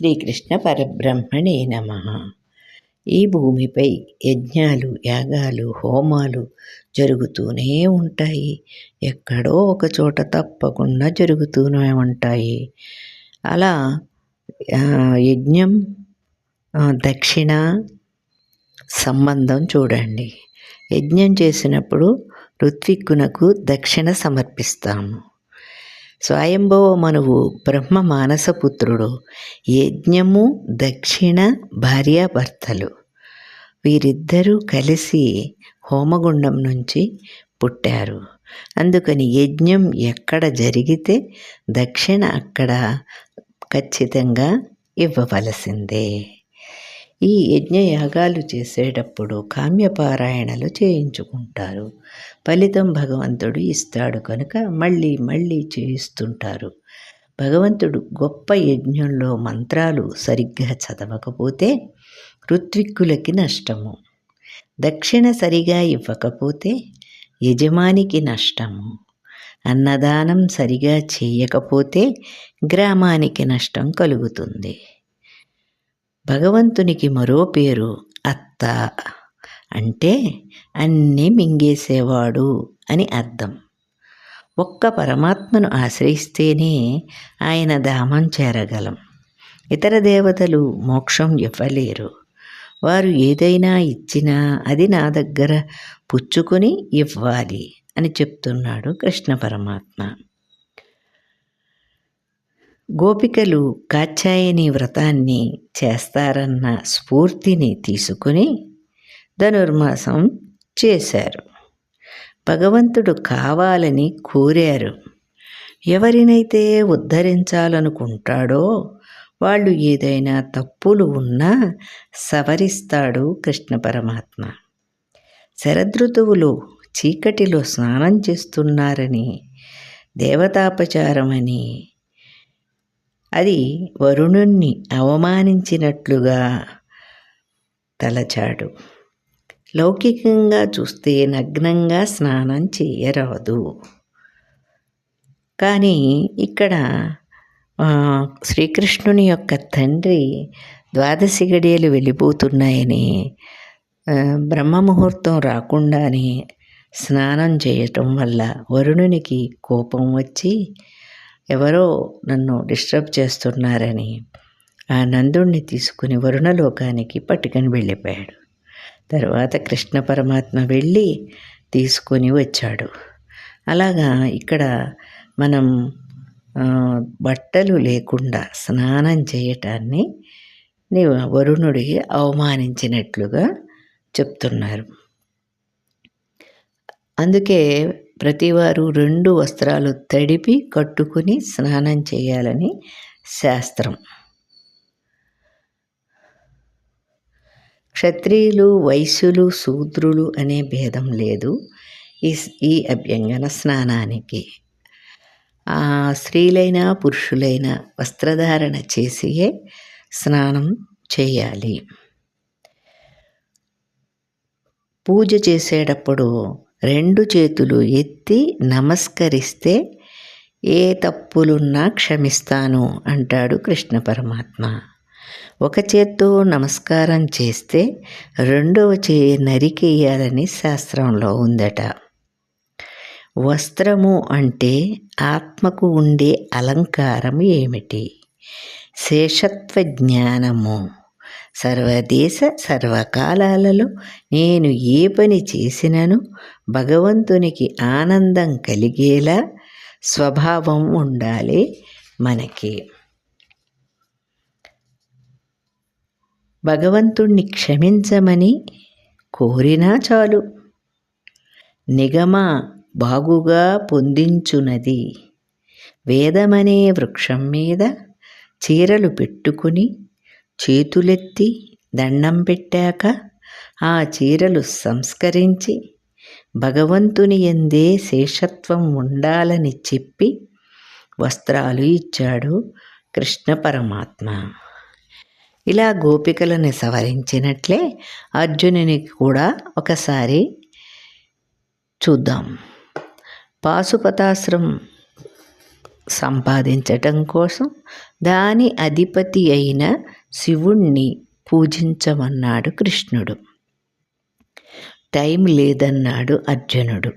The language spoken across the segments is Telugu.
శ్రీకృష్ణ పరబ్రహ్మణే నమ. ఈ భూమిపై యజ్ఞాలు యాగాలు హోమాలు జరుగుతూనే ఉంటాయి. ఎక్కడో ఒక చోట తప్పకుండా జరుగుతూనే ఉంటాయి. అలా యజ్ఞం దక్షిణ సంబంధం చూడండి. యజ్ఞం చేసినప్పుడు ఋత్విక్కునకు దక్షిణ సమర్పిస్తాము. స్వయంభవ మనువు బ్రహ్మ మానసపుత్రుడు యజ్ఞము దక్షిణ భార్యాభర్తలు. వీరిద్దరూ కలిసి హోమగుండం నుంచి పుట్టారు. అందుకని యజ్ఞం ఎక్కడ జరిగితే దక్షిణ అక్కడ ఖచ్చితంగా ఇవ్వవలసిందే. ఈ యజ్ఞయాగాలు చేసేటప్పుడు కామ్యపారాయణలు చేయించుకుంటారు. ఫలితం భగవంతుడు ఇస్తాడు కనుక మళ్ళీ మళ్ళీ చేయిస్తుంటారు. భగవంతుడు గొప్ప యజ్ఞంలో మంత్రాలు సరిగ్గా చదవకపోతే ఋత్విక్కులకి నష్టము. దక్షిణ సరిగా ఇవ్వకపోతే యజమానికి నష్టము. అన్నదానం సరిగా చేయకపోతే గ్రామానికి నష్టం కలుగుతుంది. భగవంతునికి మరో పేరు అత్త. అంటే అన్నీ మింగేసేవాడు అని అర్థం. ఒక్క పరమాత్మను ఆశ్రయిస్తేనే ఆయన ధామం చేరగలం. ఇతర దేవతలు మోక్షం ఇవ్వలేరు. వారు ఏదైనా ఇచ్చినా అది నా దగ్గర పుచ్చుకొని ఇవ్వాలి అని చెప్తున్నాడు కృష్ణ పరమాత్మ. గోపికలు కాత్యాయని వ్రతాన్ని చేస్తారన్న స్ఫూర్తిని తీసుకుని ధనుర్మాసం చేశారు. భగవంతుడు కావాలని కోరారు. ఎవరినైతే ఉద్ధరించాలనుకుంటాడో వాళ్ళు ఏదైనా తప్పులు ఉన్నా సవరిస్తాడు కృష్ణ పరమాత్మ. శరదృతువులు చీకటిలో స్నానం చేస్తున్నారని దేవతాపచారమని అది వరుణుణ్ణి అవమానించినట్లుగా తలచాడు. లౌకికంగా చూస్తే నగ్నంగా స్నానం చేయరాదు. కానీ ఇక్కడ శ్రీకృష్ణుని యొక్క తండ్రి ద్వాదశి గడియలు వెళ్ళిపోతున్నాయని బ్రహ్మముహూర్తం రాకుండానే స్నానం చేయటం వల్ల వరుణునికి కోపం వచ్చి ఎవరో నన్ను డిస్టర్బ్ చేస్తున్నారని ఆ నందుణ్ణి తీసుకుని వరుణలోకానికి పట్టుకొని వెళ్ళిపోయాడు. తర్వాత కృష్ణ పరమాత్మ వెళ్ళి తీసుకొని వచ్చాడు. అలాగా ఇక్కడ మనం బట్టలు లేకుండా స్నానం చేయటాన్ని వరుణుడికి అవమానించినట్లుగా చెప్తున్నారు. అందుకే ప్రతివారు రెండు వస్త్రాలు తడిపి కట్టుకుని స్నానం చేయాలని శాస్త్రం. క్షత్రియులు వైశ్యులు శూద్రులు అనే భేదం లేదు ఈ ఈ అభ్యంగన స్నానానికి. స్త్రీలైనా పురుషులైనా వస్త్రధారణ చేసియే స్నానం చేయాలి. పూజ చేసేటప్పుడు రెండు చేతులు ఎత్తి నమస్కరిస్తే ఏ తప్పులున్నా క్షమిస్తాను అంటాడు కృష్ణ పరమాత్మ. ఒక చేత్తో నమస్కారం చేస్తే రెండవ చేయి నరికేయాలని శాస్త్రంలో ఉందట. వస్త్రము అంటే ఆత్మకు ఉండే అలంకారం ఏమిటి? శేషత్వ జ్ఞానము సర్వదేశ సర్వకాలాలలో నేను ఏ పని చేసినను భగవంతునికి ఆనందం కలిగేలా స్వభావం ఉండాలి మనకి. భగవంతుణ్ణి క్షమించమని కోరినా చాలు. నిగమ బాగుగా పొందించునది. వేదమనే వృక్షం మీద చీరలు పెట్టుకుని చేతులెత్తి దండం పెట్టాక ఆ చీరలు సంస్కరించి భగవంతుని ఎందే శేషత్వం ఉండాలని చెప్పి వస్త్రాలు ఇచ్చాడు కృష్ణ పరమాత్మ. ఇలా గోపికలను సవరించినట్లే అర్జునుని కూడా ఒకసారి చూద్దాం. పాశుపతాశ్రం సంపాదించటం కోసం దాని అధిపతి అయిన శివుణ్ణి పూజించమన్నాడు కృష్ణుడు. టైం లేదన్నాడు అర్జునుడు.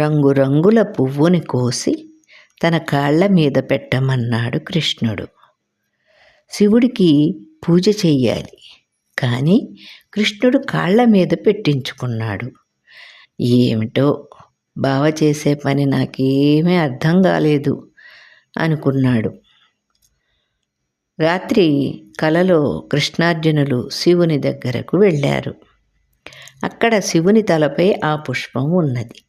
రంగురంగుల పువ్వుని కోసి తన కాళ్ళ మీద పెట్టమన్నాడు కృష్ణుడు. శివుడికి పూజ చెయ్యాలి కానీ కృష్ణుడు కాళ్ళ మీద పెట్టించుకున్నాడు. ఏమిటో బావ చేసే పని నాకేమీ అర్థం కాలేదు అనుకున్నాడు. రాత్రి కలలో కృష్ణార్జునులు శివుని దగ్గరకు వెళ్ళారు. అక్కడ శివుని తలపై ఆ పుష్పం ఉన్నది.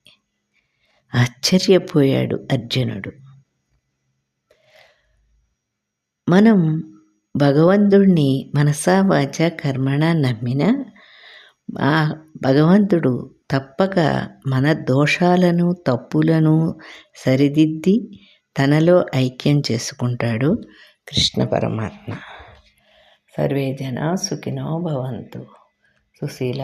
ఆశ్చర్యపోయాడు అర్జునుడు. మనం భగవంతుణ్ణి మనసా వాచ కర్మణ నమ్మిన ఆ భగవంతుడు తప్పక మన దోషాలను తప్పులను సరిదిద్ది తనలో ఐక్యం చేసుకుంటాడు. కృష్ణ పరమాత్మ. సర్వే జనా సుఖినో భవంతు. సుశీల